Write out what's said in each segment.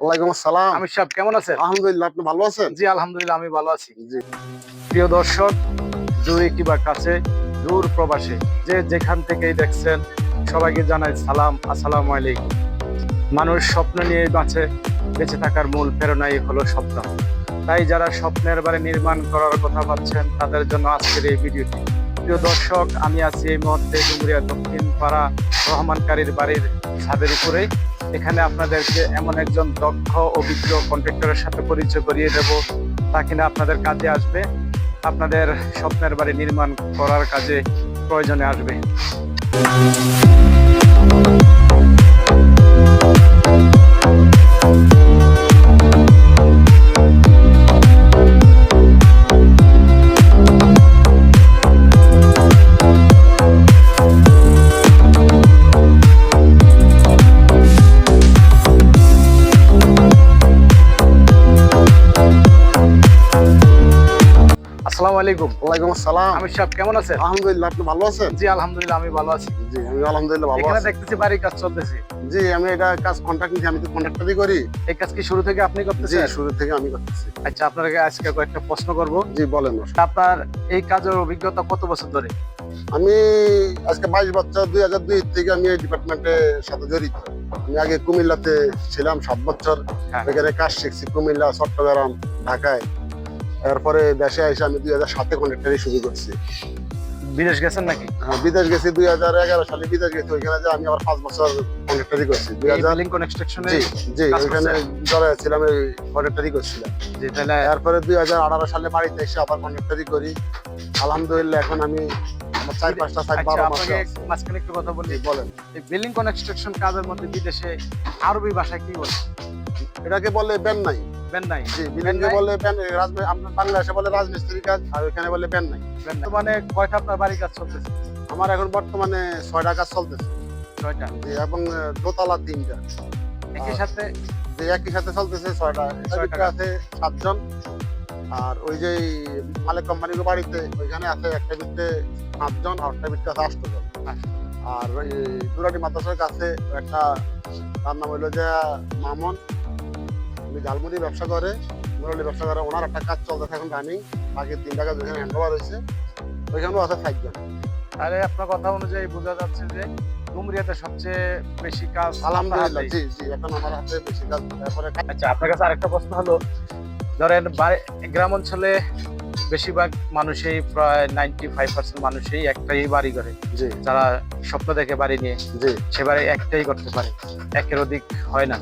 ওয়ালাইকুম আসসালাম। আমির সাহেব কেমন আছেন? আলহামদুলিল্লাহ আপনি ভালো আছেন? জি আলহামদুলিল্লাহ আমি ভালো আছি। জি। প্রিয় দর্শক দূরে কিবা কাছে দূর প্রবাসে যে যেখান থেকেই দেখছেন সবাইকে জানাই সালাম আসসালামু আলাইকুম। মানুষ স্বপ্ন নিয়ে বাঁচে বেঁচে থাকার মূল প্রেরণাই হলো স্বপ্ন। তাই যারা স্বপ্নের বাড়ি নির্মাণ করার কথা ভাবছেন তাদের জন্য আজকের এই ভিডিওটি। প্রিয় দর্শক, আমি আছি এই মুহূর্তে ডুমুরিয়া দক্ষিণ পাড়া রহমানকারীর বাড়ির ছাদের উপরে। এখানে আপনাদেরকে এমন একজন দক্ষ, অভিজ্ঞ কন্ট্রাক্টরের সাথে পরিচয় করিয়ে দেব। তা কিনা আপনাদের কাজে আসবে, আপনাদের স্বপ্নের বাড়ি নির্মাণ করার কাজে প্রয়োজনে আসবে। আসসালামু আলাইকুম। ওয়ালাইকুম আসসালাম। আমির সাহেব কেমন আছেন? আলহামদুলিল্লাহ আপনি ভালো আছেন? জি আলহামদুলিল্লাহ আমি ভালো আছি। জি আমি আলহামদুলিল্লাহ ভালো এখানে আছি। দেখতেছি বাড়ির কাজ চলতেছে। জি আমি এটা কাজ কন্ট্রাক্ট নিয়ে আমি তো কন্ট্রাক্টরই করি। এই কাজ কি শুরু থেকে আপনি জি করতেছেন? শুরু থেকে আমি করতেছি। আচ্ছা আপনাকে আজকে কয়েকটা প্রশ্ন করব। জি বলেন আপনার এই কাজের অভিজ্ঞতা কত বছর ধরে? আমি আজকে বাইশ বছর দুই হাজার দুই থেকে আমি এই ডিপার্টমেন্টের সাথে জড়িত। আমি আগে কুমিল্লাতে ছিলাম সাত বছর। হ্যাঁ। এখানে কাজ শিখছি কুমিল্লা চট্টগ্রাম ঢাকায়। এরপরে দেশে এসে আমি দুই হাজার সাতে কন্ট্রাক্টারি শুরু করছি। বিদেশ গেছেন নাকি? হ্যাঁ, বিদেশ গেছি দুই হাজার এগারো সালে বিদেশ গেছি ওইখানে যে আমি আবার পাঁচ বছর কন্ট্রাক্টারি করছি। দুই হাজার জি জি ওইখানে জড়াই ছিলাম এই কন্ট্রাক্টারি করছিলাম। যে তাহলে তারপরে দুই হাজার আঠারো সালে বাড়িতে এসে আবার কন্ট্রাক্টারি করি। আলহামদুলিল্লাহ এখন আমি আমার চার পাঁচটা সাইড আচ্ছা বারো মাসে মাঝখানে একটু কথা বলি। বলেন। এই বিল্ডিং কনস্ট্রাকশন কাজের মধ্যে বিদেশে আরবি ভাষায় কি বলে? এটাকে বলে বেন নাই। বেন নাই। জি বিলিংকে বলে বেন আপনার বাংলাদেশে বলে রাজমিস্ত্রি কাজ আর ওইখানে বলে বেন নাই। মানে কয়টা আপনার বাড়ির কাজ চলতেছে? আমার এখন বর্তমানে ছয়টা কাজ চলতেছে। ছয়টা? জি এবং দোতলা তিনটা। একই সাথে? যে একই সাথে চলতেছে ছয়টা। ছয়টা আছে সাতজন। আর ওই যে মালিক কোম্পানির বাড়িতে ওইখানে আছে একটা ভিতরে সাতজন আর একটা ভিতরে আছে আটজন। আর ওই দুরাটি মাদ্রাসার কাছে একটা তার নাম হইল যে মামন। উনি ঝালমুড়ি ব্যবসা করে মুরলি ব্যবসা করে ওনার একটা কাজ চলতেছে এখন রানিং বাকি তিন টাকা যেখানে হ্যান্ড ওভার হয়েছে। ওইখানেও আছে সাতজন তাহলে আপনার কথা অনুযায়ী বোঝা যাচ্ছে যে ডুমরিয়াতে সবচেয়ে বেশি কাজ আলহামদুলিল্লাহ জি জি এখন আমার হাতে বেশি কাজ তারপরে আচ্ছা আপনার কাছে আরেকটা প্রশ্ন হলো ধরেন গ্রাম অঞ্চলে বেশিরভাগ মানুষই প্রায় নাইনটি ফাইভ পার্সেন্ট মানুষই একটাই বাড়ি করে। জি। যারা স্বপ্ন দেখে বাড়ি নিয়ে জি। সে বাড়ি একটাই করতে পারে। একের অধিক হয় না।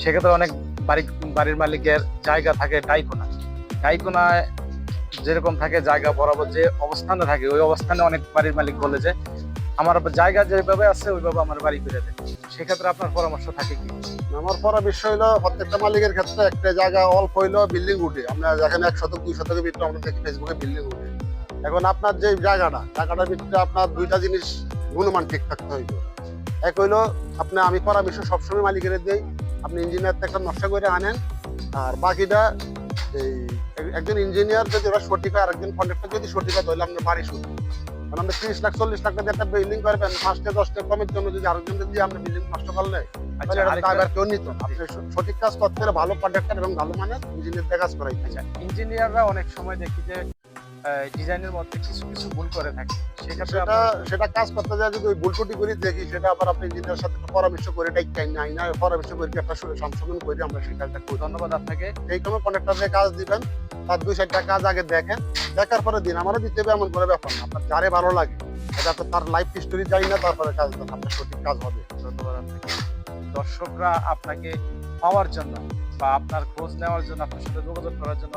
সেক্ষেত্রে অনেক বাড়ি, বাড়ির মালিকের জায়গা থাকে ডাইকোনা ডাইকোনায় যেরকম থাকে জায়গা বরাবর যে অবস্থানে থাকে, ওই অবস্থানে অনেক বাড়ির মালিক বলে যে, আমার জায়গা যেভাবে আছে, ওইভাবে আমার বাড়ি ফিরে দেয় সেক্ষেত্রে আপনার পরামর্শ থাকে কি? আমার বিষয় হলো, প্রত্যেকটা মালিকের ক্ষেত্রে একটা জায়গা অল্প হইল বিল্ডিং উঠে। আমরা যেখানে এক শতক দুই শতকের ভিতরে আমরা দেখি ফেসবুকে বিল্ডিং উঠে। এখন আপনার যে জায়গাটা, জায়গাটার ভিতরে আপনার দুইটা জিনিস গুণমান ঠিক থাকতে হইবে। এক হইল, আপনি, আমি বিষয় সবসময় মালিকের দেই আপনি ইঞ্জিনিয়ার একটা নকশা করে আনেন আর বাকিটা এই একজন ইঞ্জিনিয়ার যদি ওরা সঠিক হয় আর একজন কন্ট্রাক্টর যদি সঠিক হয় তাহলে আপনার বাড়ি শুরু কারণ আপনি তিরিশ লাখ চল্লিশ লাখ টাকা একটা বিল্ডিং করবেন পাঁচটা দশটা কমের জন্য যদি আরেকজন যদি আপনি বিল্ডিং নষ্ট করলে আচ্ছা তাহলে এটা আরেকটা- কেউ নিত আপনি সঠিক কাজ করতে হলে ভালো কন্ট্রাক্টর এবং ভালো মানের ইঞ্জিনিয়ার কাজ করাই আচ্ছা ইঞ্জিনিয়াররা অনেক সময় দেখি যে ডিজাইনের মধ্যে কিছু কিছু ভুল করে থাকে। সেক্ষেত্রে সেটা সেটা কাজ করতে যায় যদি ওই ভুলটুটি করে দেখি সেটা আবার আপনি ইঞ্জিনিয়ার সাথে পরামর্শ করে এটাই চাই না না পরামর্শ করে একটা সংশোধন করে আমরা সেই কাজটা করি। ধন্যবাদ আপনাকে। এই কোনো কন্ট্রাক্টরে কাজ দিবেন তার দুই চারটা কাজ আগে দেখেন দেখার পরে দিন। আমারও দিতে হবে এমন করে ব্যাপার না। আপনার যারে ভালো লাগে এটা তো তার লাইফ হিস্টোরি জানি না তারপরে কাজ আপনার সঠিক কাজ হবে। ধন্যবাদ আপনাকে। দর্শকরা আপনাকে পাওয়ার জন্য বা আপনার খোঁজ নেওয়ার জন্য আপনার সাথে যোগাযোগ করার জন্য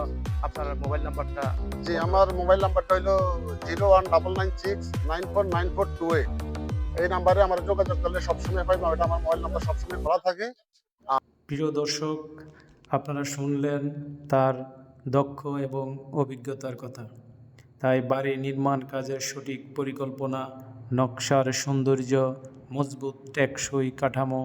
আপনার মোবাইল নাম্বারটা জি আমার মোবাইল নাম্বারটা হলো zero one double nine six nine four nine four two eight. এই নাম্বারে আমার যোগাযোগ করলে সবসময় পাইবো এটা আমার মোবাইল নাম্বার সবসময় খোলা থাকে। প্রিয় দর্শক আপনারা শুনলেন তার দক্ষ এবং অভিজ্ঞতার কথা। তাই বাড়ি নির্মাণ কাজের সঠিক পরিকল্পনা নকশার সৌন্দর্য মজবুত টেকসই কাঠামো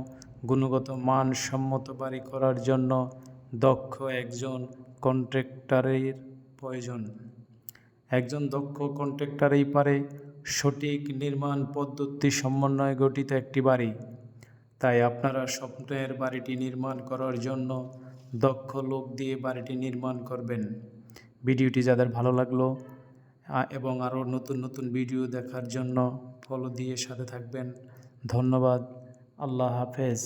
গুণগত মানসম্মত বাড়ি করার জন্য দক্ষ একজন কন্ট্রাক্টরের প্রয়োজন। একজন দক্ষ কন্ট্রাক্টরেই পারে সঠিক নির্মাণ পদ্ধতি সমন্বয়ে গঠিত একটি বাড়ি। তাই আপনারা স্বপ্নের বাড়িটি নির্মাণ করার জন্য দক্ষ লোক দিয়ে বাড়িটি নির্মাণ করবেন। ভিডিওটি যাদের ভালো লাগল এবং আরও নতুন নতুন ভিডিও দেখার জন্য ফলো দিয়ে সাথে থাকবেন। ধন্যবাদ। আল্লাহ হাফেজ।